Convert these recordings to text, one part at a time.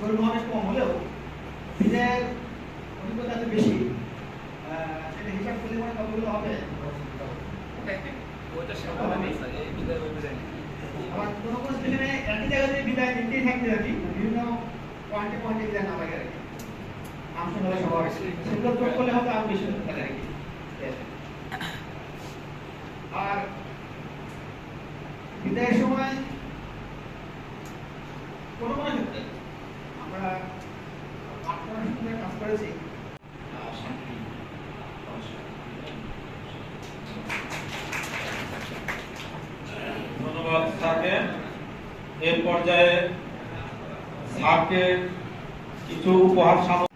পরিমাণে কম হলেও বিদায়ের অভিজ্ঞতা তো বেশি। সেটা হিসাব করলে মানে কতগুলো হবে। আবার কোনো কোনো একই জায়গাতে বিদায় নিতেই থাকতে থাকি বিভিন্ন পয়েন্টে পয়েন্টে বিদায় না আর কি। সেগুলো করলে হয়তো আরও বেশি হতে পারে আর বিদায়ের সময় কোনো কোনো ক্ষেত্রে আমরা পাঠ করার সময় কাজ করেছি আহ, শান্তি নমস্কার। ধন্যবাদ থাকে। এর পর্যায়ে থাকে কিছু উপহার সামগ্রী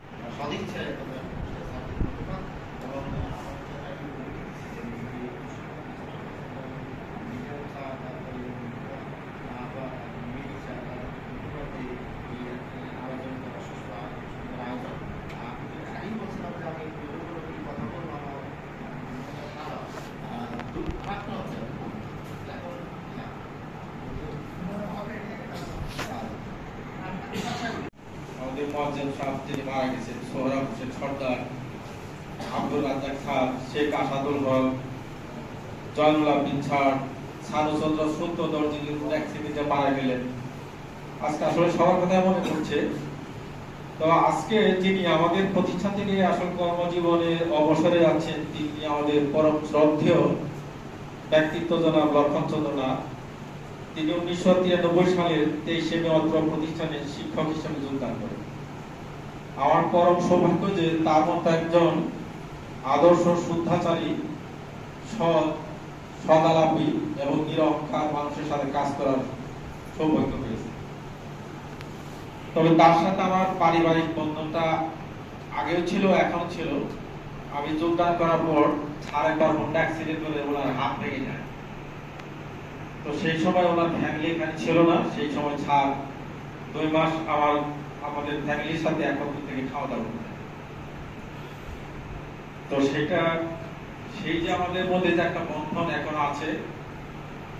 মহাজন সাহেব যিনি মারা গেছেন সোহরাব হোসেন সর্দার আব্দুল রাজ্জাক স্যার শেখ আসাদুল হক, জয়নুল আবিন স্যার সানুচন্দ্র সত্যধর যিনি অ্যাক্সিডেন্টে মারা গেলেন। আজকে আসলে সবার কথাই মনে পড়ছে। তো আজকে যিনি আমাদের প্রতিষ্ঠান থেকে আসল কর্মজীবনে অবসরে আছেন, তিনি আমাদের পরম শ্রদ্ধেয় ব্যক্তিত্ব জনাব লক্ষণ চন্দ্র নাথ। তিনি উনিশশো তিরানব্বই সালের তেইশে মে অত্র প্রতিষ্ঠানে শিক্ষক হিসেবে যোগদান করেন। আমার পরম সৌভাগ্য যে তার মতো একজন আদর্শ শুদ্ধাচারী, সৎ, সদালাপী এবং নিরহংকার মানুষের সাথে কাজ করার সৌভাগ্য হয়েছে তবে তার সাথে আমার পারিবারিক বন্ধনটা আগেও ছিল এখনও ছিল। আমি যোগদান করার পর আর একবার হোন্ডা অ্যাক্সিডেন্ট করে ওনার হাত ভেঙে যায়। তো সেই সময় ওনার ফ্যামিলি এখানে ছিল না, সেই সময় ছাড়। দুই মাস আমার আমাদের ফ্যামিলির সাথে একত্র থেকে খাওয়া দাওয়া করতে তো সেটা, সেই যে আমাদের মধ্যে যে একটা বন্ধন এখন আছে,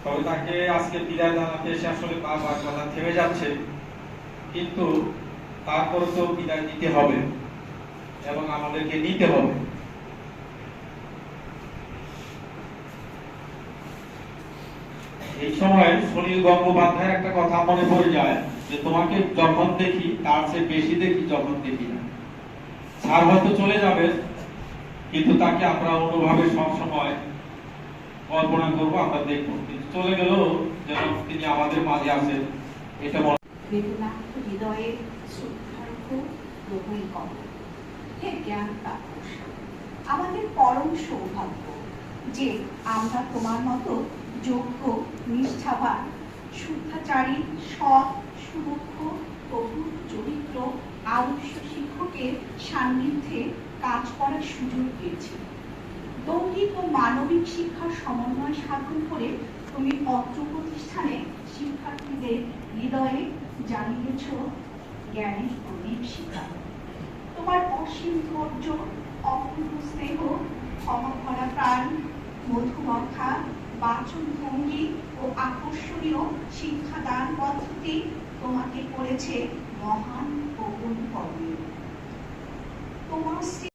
তবে তাকে আজকে বিদায় জানাতে এসে আসলে বারবার কথা থেমে যাচ্ছে, কিন্তু তারপরে তো বিদায় নিতে হবে এবং আমাদেরকে নিতে হবে। এই সময় সুনীল গঙ্গোপাধ্যায়ের একটা কথা মনে পড়ে যায় যে, তোমাকে যখন দেখি, তার চেয়ে বেশি দেখি যখন দেখি না। স্যার হয়তো চলে যাবে, কিন্তু তাকে আমরা অন্যভাবে সবসময় কল্পনা করব, আমরা দেখব। কিন্তু চলে গেলেও যেন তিনি আমাদের মাঝে আছেন, এটা মনে আমাদের পরম সৌভাগ্য যে আমরা তোমার মতো যোগ্য, নিষ্ঠাবান, শুদ্ধাচারী, সৎ সুমুখ প্রভু চরিত্র, আদর্শ শিক্ষকের সান্নিধ্যে কাজ করার সুযোগ পেয়েছি। দৈহিক ও মানবিক শিক্ষার সমন্বয় সাধন করে তুমি অত্র প্রতিষ্ঠানে শিক্ষার্থীদের হৃদয়ে জানিয়েছ জ্ঞানের প্রদীপ শিক্ষা। তোমার অসীম ধৈর্য, অপূর্ব স্নেহ, ক্ষমা ভরা প্রাণ মধুমখা বাচন ভঙ্গি ও আকর্ষণীয় শিক্ষাদান পদ্ধতি তোমাকে করেছে মহান ও অনুকরণীয় তোমার